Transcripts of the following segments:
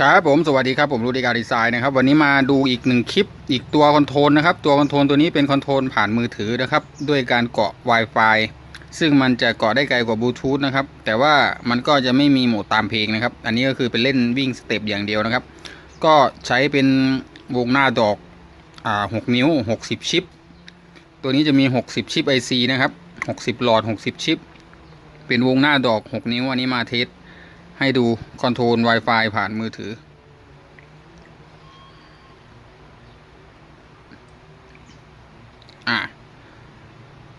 ครับผมสวัสดีครับผมรูดิการดีไซน์นะครับวันนี้มาดูอีกหนึ่งคลิปอีกตัวคอนโทรลนะครับตัวคอนโทรลตัวนี้เป็นคอนโทรลผ่านมือถือนะครับด้วยการเกาะ Wi-Fi ซึ่งมันจะเกาะได้ไกลกว่าบลูทูธนะครับแต่ว่ามันก็จะไม่มีโหมดตามเพลงนะครับอันนี้ก็คือเป็นเล่นวิ่งสเต็ปอย่างเดียวนะครับ ก็ใช้เป็นวงหน้าดอกอ่า6นิ้ว 60 ชิป ตัวนี้จะมี 60 ชิป IC นะครับ 60 หลอด 60 ชิป เป็นวงหน้าดอก 6 นิ้วอันนี้มาเทส ให้ดูคอนโทรล Wi-Fi ผ่านมือถือ อะ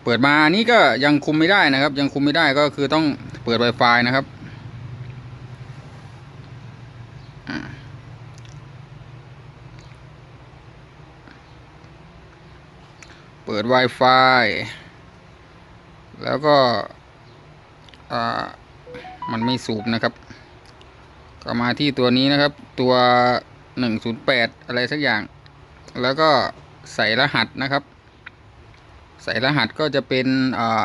เปิดมานี่ก็ยังคุมไม่ได้นะครับ ยังคุมไม่ได้ก็คือต้องเปิด Wi-Fi นะครับเปิด Wi-Fi แล้วก็อ่ามันไม่สูบนะครับ ก็มาที่ตัวนี้นะครับ ตัว 108 อะไรสักอย่าง แล้วก็ใส่รหัสนะครับ ใส่รหัสก็จะเป็นอ่า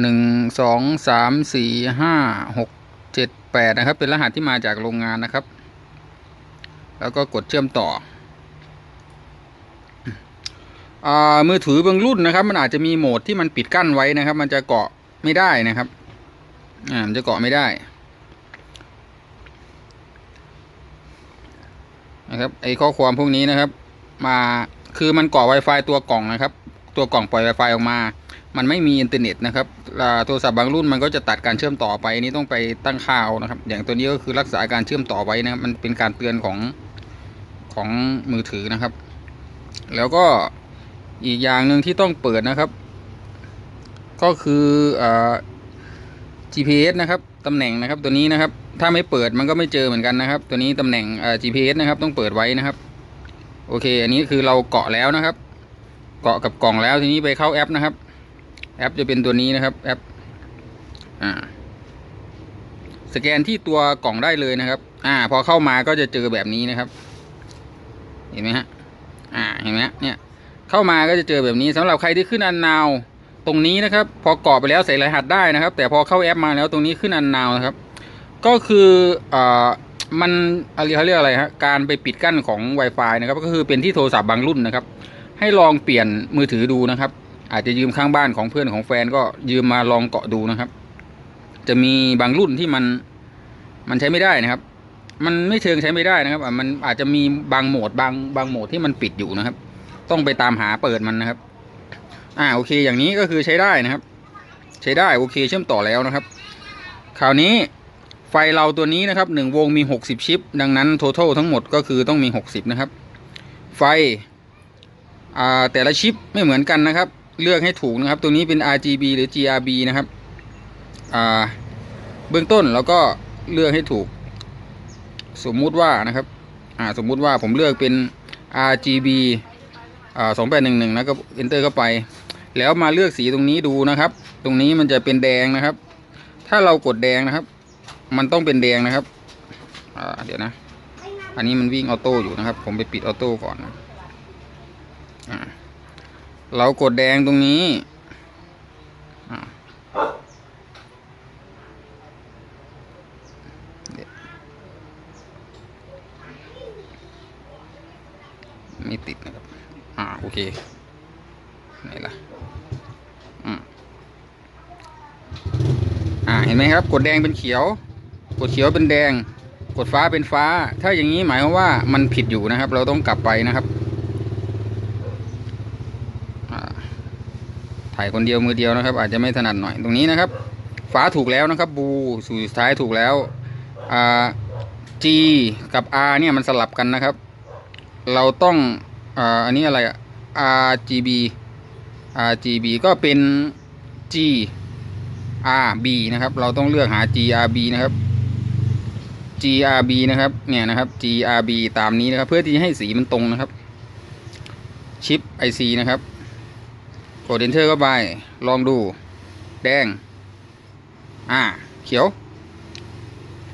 หนึ่งสองสามสี่ห้าหกเจ็ดแปดนะครับ เป็นรหัสที่มาจากโรงงานนะครับ แล้วก็กดเชื่อมต่ออามือถือบางรุ่นนะครับ มันอาจจะมีโหมดที่มันปิดกั้นไว้นะครับ มันจะเกาะไม่ได้นะครับ อ่ามันจะเกาะไม่ได้ นะครับไอข้อความพวกนี้นะครับ มาคือมันกาะ Wi-Fi ตัวกล่องนะครับ ตัวกล่องปล่อย Wi-Fi ออกมา มันไม่มีอินเทอร์เน็ตนะครับโทรศัพท์บางรุ่นมันก็จะตัดการเชื่อมต่อไปอันนี้ต้องไปตั้งค่าเอานะครับ อย่างตัวนี้ก็คือรักษาการเชื่อมต่อไว้นะครับมันเป็นการเตือนของของมือถือนะครับ แล้วก็อีกอย่างหนึ่งที่ต้องเปิดนะครับ ก็คืออ่า GPS นะครับ ตำแหน่งนะครับตัวนี้นะครับ ถ้าไม่เปิดมันก็ไม่เจอเหมือนกันนะครับ ตัวนี้ตำแหน่งเอ่อ GPS นะครับ ต้องเปิดไว้นะครับ โอเค อันนี้คือเราเกาะแล้วนะครับ เกาะกับกล่องแล้วทีนี้ไปเข้าแอปนะครับ แอปจะเป็นตัวนี้นะครับ แอปอ่าสแกนที่ตัวกล่องได้เลยนะครับ อ่า พอเข้ามาก็จะเจอแบบนี้นะครับ เห็นไหมฮะ อ่า เห็นไหมเนี่ย เข้ามาก็จะเจอแบบนี้สำหรับใครที่ขึ้นอันนาว ตรงนี้นะครับ พอกรอกไปแล้วใส่รหัสได้นะครับ แต่พอเข้าแอปมาแล้วตรงนี้ขึ้นอันนาวนะครับ ก็คืออ่ามันอะไรเขาเรียกอะไรฮะการไปปิดกั้นของ Wi-Fi นะครับ ก็คือเป็นที่โทรศัพท์บางรุ่นนะครับ ให้ลองเปลี่ยนมือถือดูนะครับ อาจจะยืมข้างบ้านของเพื่อนของแฟนก็ยืมมาลองเกาะดูนะครับ จะมีบางรุ่นที่มันมันใช้ไม่ได้นะครับ มันไม่เชิงใช้ไม่ได้นะครับมันอาจจะมีบางโหมดบางบางโหมดที่มันปิดอยู่นะครับ ต้องไปตามหาเปิดมันนะครับ อ่าโอเคอย่างนี้ก็คือใช้ได้นะครับ ใช้ได้โอเคเชื่อมต่อแล้วนะครับ คราวนี้ไฟเราตัวนี้นะครับหนึ่งวงมี 60 ชิป ดังนั้น total ทั้งหมดก็คือต้องมี 60 นะครับ ไฟอ่าแต่ละชิปไม่เหมือนกันนะครับ เลือกให้ถูกนะครับ ตัวนี้เป็น RGB หรือ GRB นะครับอ่าเบื้องต้นเราก็เลือกให้ถูก สมมุติว่านะครับอ่าสมมุติว่าผมเลือกเป็น RGB อ่าสองแปดหนึ่งหนึ่งแล้วก็ enter เข้าไป แล้วมาเลือกสีตรงนี้ดูนะครับ ตรงนี้มันจะเป็นแดงนะครับ ถ้าเรากดแดงนะครับ มันต้องเป็นแดงนะครับอ่าเดี๋ยวนะ อันนี้มันวิ่งออโต้อยู่นะครับ ผมไปปิดออโต้ก่อนนะอ่าเรากดแดงตรงนี้ไม่ติดนะครับ อ่า โอเค นล่ะอ่าเห็นไหมครับ กดแดงเป็นเขียว กดเขียวเป็นแดง กดฟ้าเป็นฟ้า ถ้าอย่างนี้หมายความว่ามันผิดอยู่นะครับ เราต้องกลับไปนะครับถ่ายคนเดียวมือเดียวนะครับ อาจจะไม่ถนัดหน่อยตรงนี้นะครับ ฟ้าถูกแล้วนะครับ บูสู่สุดท้ายถูกแล้วอ่า G กับ R เนี่ยมันสลับกันนะครับ เราต้องอ่าอันนี้อะไรอะ RGB RGB ก็เป็น G RB นะครับ เราต้องเลือกหา GRB นะครับ GRB นะครับ เนี่ยนะครับ GRB ตามนี้นะครับ เพื่อที่จะให้สีมันตรงนะครับ ชิป IC นะครับกด Enter เข้าไป ลองดู แดง อ่า เขียว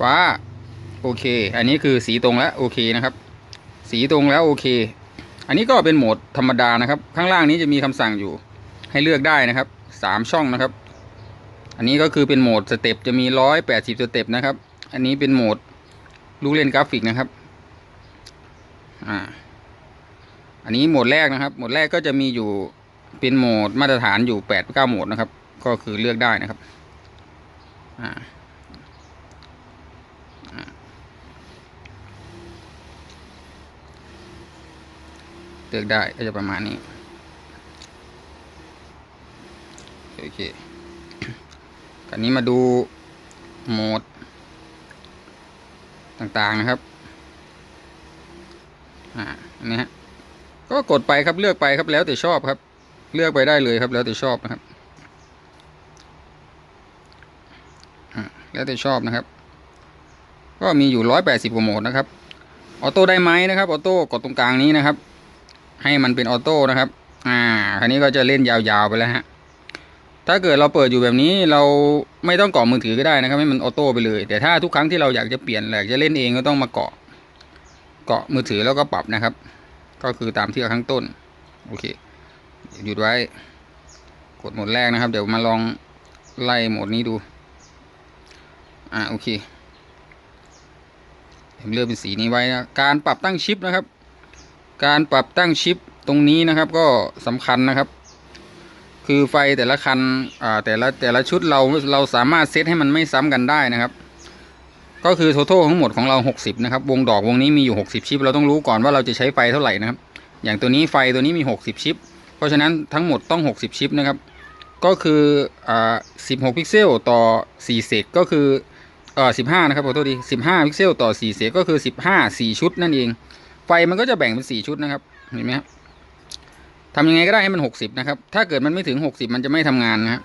ฟ้า โอเค อันนี้คือสีตรงแล้ว โอเคนะครับ สีตรงแล้วโอเค อันนี้ก็เป็นโหมดธรรมดานะครับ ข้างล่างนี้จะมีคำสั่งอยู่ ให้เลือกได้นะครับสามช่องนะครับ อันนี้ก็คือเป็นโหมดสเต็ปจะมีร้อยแปดสิบสเต็ปนะครับ อันนี้เป็นโหมดลูกเล่นกราฟิกนะครับอ่าอันนี้โหมดแรกนะครับ โหมดแรกก็จะมีอยู่เป็นโหมดมาตรฐานอยู่แปดเก้าโหมดนะครับ ก็คือเลือกได้นะครับอ่าเลือกได้ก็จะประมาณนี้ โอเคคราวนี้มาดูโหมด ต่างๆนะครับ อ่าอันนี้ฮะก็กดไปครับเลือกไปครับแล้วแต่ชอบครับ เลือกไปได้เลยครับ แล้วแต่ชอบนะครับแล้วแต่ชอบนะครับ ก็มีอยู่ร้อยแปดสิบกว่าโหมดนะครับออโต้ได้ไหมนะครับออโต้กดตรงกลางนี้นะครับ ให้มันเป็นออโต้นะครับ อ่าคราวนี้ก็จะเล่นยาวๆไปแล้วฮะ ถ้าเกิดเราเปิดอยู่แบบนี้เราไม่ต้องเกาะมือถือก็ได้นะครับให้มันออโต้ไปเลย แต่ถ้าทุกครั้งที่เราอยากจะเปลี่ยนอยากจะเล่นเองก็ต้องมาเกาะเกาะมือถือแล้วก็ปรับนะครับ ก็คือตามที่ข้างต้นโอเคหยุดไว้ กดโหมดแรกนะครับ เดี๋ยวมาลองไล่โหมดนี้ดู อ่าโอเคผมเลือกเป็นสีนี้ไว้นะการปรับตั้งชิปนะครับ การปรับตั้งชิปตรงนี้นะครับ ก็สำคัญนะครับ คือไฟแต่ละคันอ่าแต่ละแต่ละชุดเราเราสามารถเซตให้มันไม่ซ้ำกันได้นะครับ ก็คือ total ทั้งหมดของเรา 60 นะครับ วงดอกวงนี้มีอยู่ 60 ชิป เราต้องรู้ก่อนว่าเราจะใช้ไฟเท่าไหร่นะครับ อย่างตัวนี้ไฟตัวนี้มี 60 ชิป เพราะฉะนั้นทั้งหมดต้อง 60 ชิปนะครับ ก็คืออ่า16 พิกเซลต่อ4เศษก็คือเอ่อ15 นะครับขอโทษที15 พิกเซลต่อ4เศษก็คือ 15 4 ชุดนั่นเอง ไฟมันก็จะแบ่งเป็น 4 ชุดนะครับ เห็นไหมครับ ทำยังไงก็ได้ให้มัน60นะครับ ถ้าเกิดมันไม่ถึง60มันจะไม่ทำงานนะครับ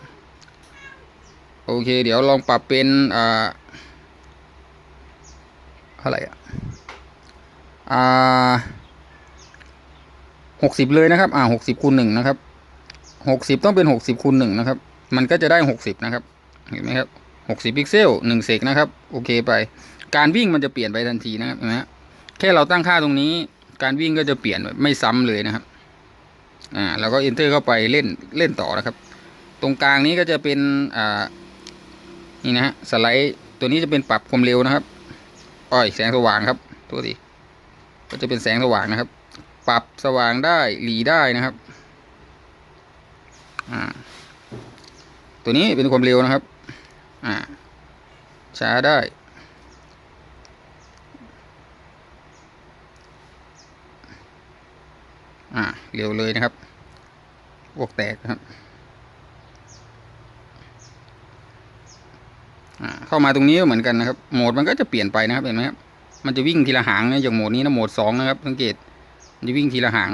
โอเค เดี๋ยวลองปรับเป็นอ่าเท่าไหร่อะอ่าหกสิบเลยนะครับ อ่าหกสิบคูณหนึ่งนะครับหกสิบต้องเป็นหกสิบคูณหนึ่งนะครับ มันก็จะได้หกสิบนะครับ เห็นไหมครับหกสิบพิกเซลหนึ่งเซกนะครับ โอเคไป การวิ่งมันจะเปลี่ยนไปทันทีนะครับเห็นไหมแค่เราตั้งค่าตรงนี้ การวิ่งก็จะเปลี่ยนไม่ซ้ำเลยนะครับ อ่าแล้วก็ enter เข้าไปเล่นเล่นต่อนะครับ ตรงกลางนี้ก็จะเป็นอ่านี่นะฮะสไลด์ตัวนี้จะเป็นปรับความเร็วนะครับอ้อยแสงสว่างครับตัวทีก็จะเป็นแสงสว่างนะครับ ปรับสว่างได้หลีได้นะครับอ่าตัวนี้เป็นความเร็วนะครับอ่าช้าได้ อ่าเร็วเลยนะครับพวกแตกนะครับเข้ามาตรงนี้ก็เหมือนกันนะครับ โหมดมันก็จะเปลี่ยนไปนะครับเห็นไหมครับ มันจะวิ่งทีละหางนะอย่างโหมดนี้นะโหมดสองนะครับ สังเกต มันจะวิ่งทีละหาง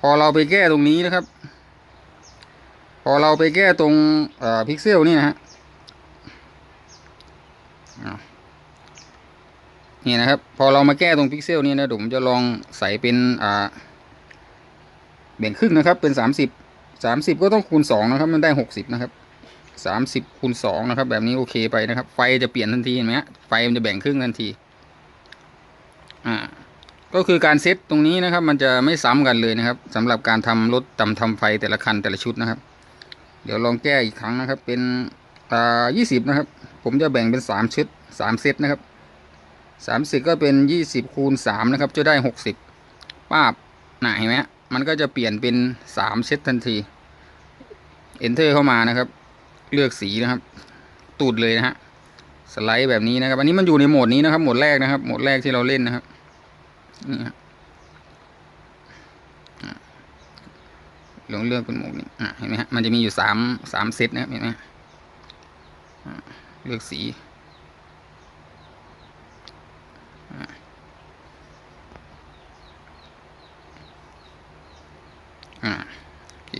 พอเราไปแก้ตรงนี้นะครับ พอเราไปแก้ตรงพิกเซลนี่นะฮะนี่นะครับ พอเรามาแก้ตรงพิกเซลนี่นะเดี๋ยวผมจะลองใส่เป็นอ่า แบ่งครึ่งนะครับเป็นสามสิบสามสิบก็ต้องคูณสองนะครับ มันได้หกสิบนะครับสามสิบคูณสองนะครับ แบบนี้โอเคไปนะครับ ไฟจะเปลี่ยนทันทีเห็นไหมฮะไฟมันจะแบ่งครึ่งทันที อ่า ก็คือการเซตตรงนี้นะครับ มันจะไม่ซ้ำกันเลยนะครับสำหรับการทำรถตำทำไฟแต่ละคันแต่ละชุดนะครับ เดี๋ยวลองแก้อีกครั้งนะครับ เป็นอ่ายี่สิบนะครับ ผมจะแบ่งเป็นสามชุดสามเซตนะครับสามสิบก็เป็นยี่สิบคูณสามนะครับ จะได้หกสิบป้าบหนาเห็นไหมฮะ มันก็จะเปลี่ยนเป็นสามเซตทันที enter เข้ามานะครับ เลือกสีนะครับ ตูดเลยนะฮะสไลด์แบบนี้นะครับ อันนี้มันอยู่ในโหมดนี้นะครับโหมดแรกนะครับโหมดแรกที่เราเล่นนะครับนี่ฮะลองเลือกเป็นโหมดนี้อะเห็นไหมฮะมันจะมีอยู่สามสามเซตนะครับเห็นไหมอะเลือกสีอะอ่าโอเค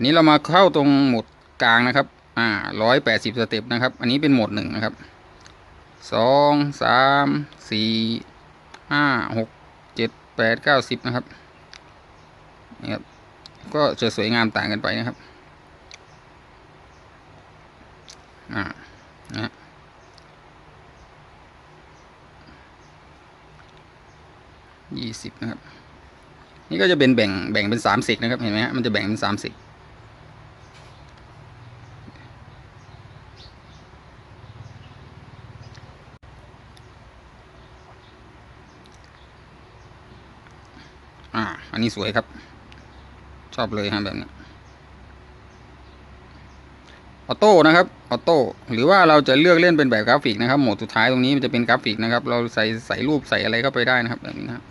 อันนี้เรามาเข้าตรงหมดกลางนะครับ อ่าร้อยแปดสิบสเต็ปนะครับ อันนี้เป็นหมดหนึ่งนะครับสองสามสี่ห้าหกเจ็ดแปดเก้าสิบนะครับนี่ครับ ก็จะสวยงามต่างกันไปนะครับ อ่านะฮะยี่สิบนะครับ นี่ก็จะเป็นแบ่งแบ่งเป็นสามสิกนะครับ เห็นไหมฮะ มันจะแบ่งเป็นสามสิก อ่า อันนี้สวยครับ ชอบเลยฮะแบบนี้ออโต้นะครับออโต้หรือว่าเราจะเลือกเล่นเป็นแบบกราฟิกนะครับโหมดสุดท้ายตรงนี้มันจะเป็นกราฟิกนะครับ เราใส่ใส่รูปใส่อะไรเข้าไปได้นะครับแบบนี้นะครับ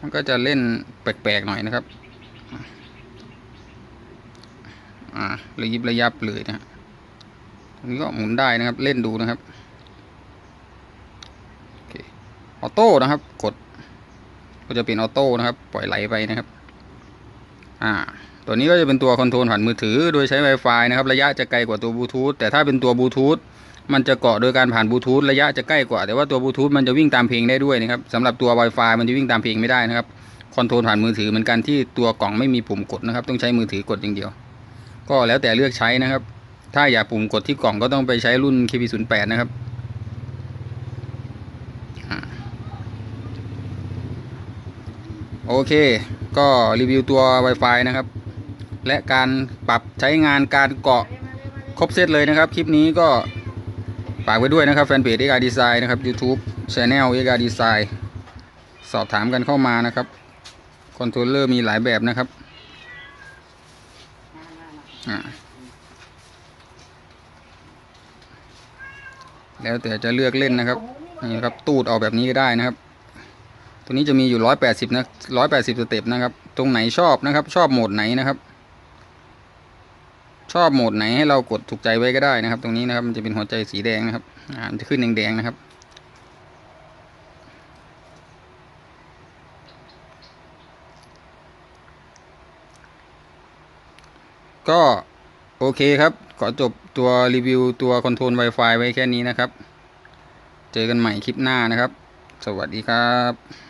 มันก็จะเล่นแปลกๆหน่อยนะครับอ่าระยิบระยับเลยนะฮะตรงนี้ก็หมุนได้นะครับ เล่นดูนะครับโอเคออโต้นะครับ กด ก็จะเป็นออโต้นะครับ ปล่อยไหลไปนะครับ อ่า ตัวนี้ก็จะเป็นตัวคอนโทรลผ่านมือถือ โดยใช้ Wi-Fi นะครับ ระยะจะไกลกว่าตัวบลูทูธแต่ถ้าเป็นตัวบลูทูธมันจะเกาะโดยการผ่านบลูทูธระยะจะใกล้กว่า แต่ว่าตัวบลูทูธมันจะวิ่งตามเพลงได้ด้วยนะครับสำหรับตัว Wi-Fi มันจะวิ่งตามเพลงไม่ได้นะครับคอนโทรลผ่านมือถือเหมือนกันที่ตัวกล่องไม่มีปุ่มกดนะครับ ต้องใช้มือถือกดอย่างเดียว ก็แล้วแต่เลือกใช้นะครับ ถ้าอยากปุ่มกดที่กล่องก็ต้องไปใช้รุ่น KB08 นะครับอ่า โอเค ก็รีวิวตัว Wi-Fi นะครับ และการปรับใช้งานการเกาะครบเซตเลยนะครับ คลิปนี้ก็ฝากไว้ด้วยนะครับแฟนเพจ EGA Design นะครับ YouTube Channel EGA Design สอบถามกันเข้ามานะครับคอนโทรลเลอร์มีหลายแบบนะครับอ่าแล้วแต่จะเลือกเล่นนะครับนี่ครับตูดออกแบบนี้ก็ได้นะครับ ตัวนี้จะมีอยู่ร้อยแปดสิบนะร้อยแปดสิบสเต็ปนะครับ ตรงไหนชอบนะครับ ชอบโหมดไหนนะครับ ชอบโหมดไหนให้เรากดถูกใจไว้ก็ได้นะครับ ตรงนี้นะครับมันจะเป็นหัวใจสีแดงนะครับอ่ามันจะขึ้นแดงๆนะครับก็โอเคครับ ขอจบตัวรีวิวตัวคอนโทรล Wi-Fi ไว้แค่นี้นะครับ เจอกันใหม่คลิปหน้านะครับ สวัสดีครับ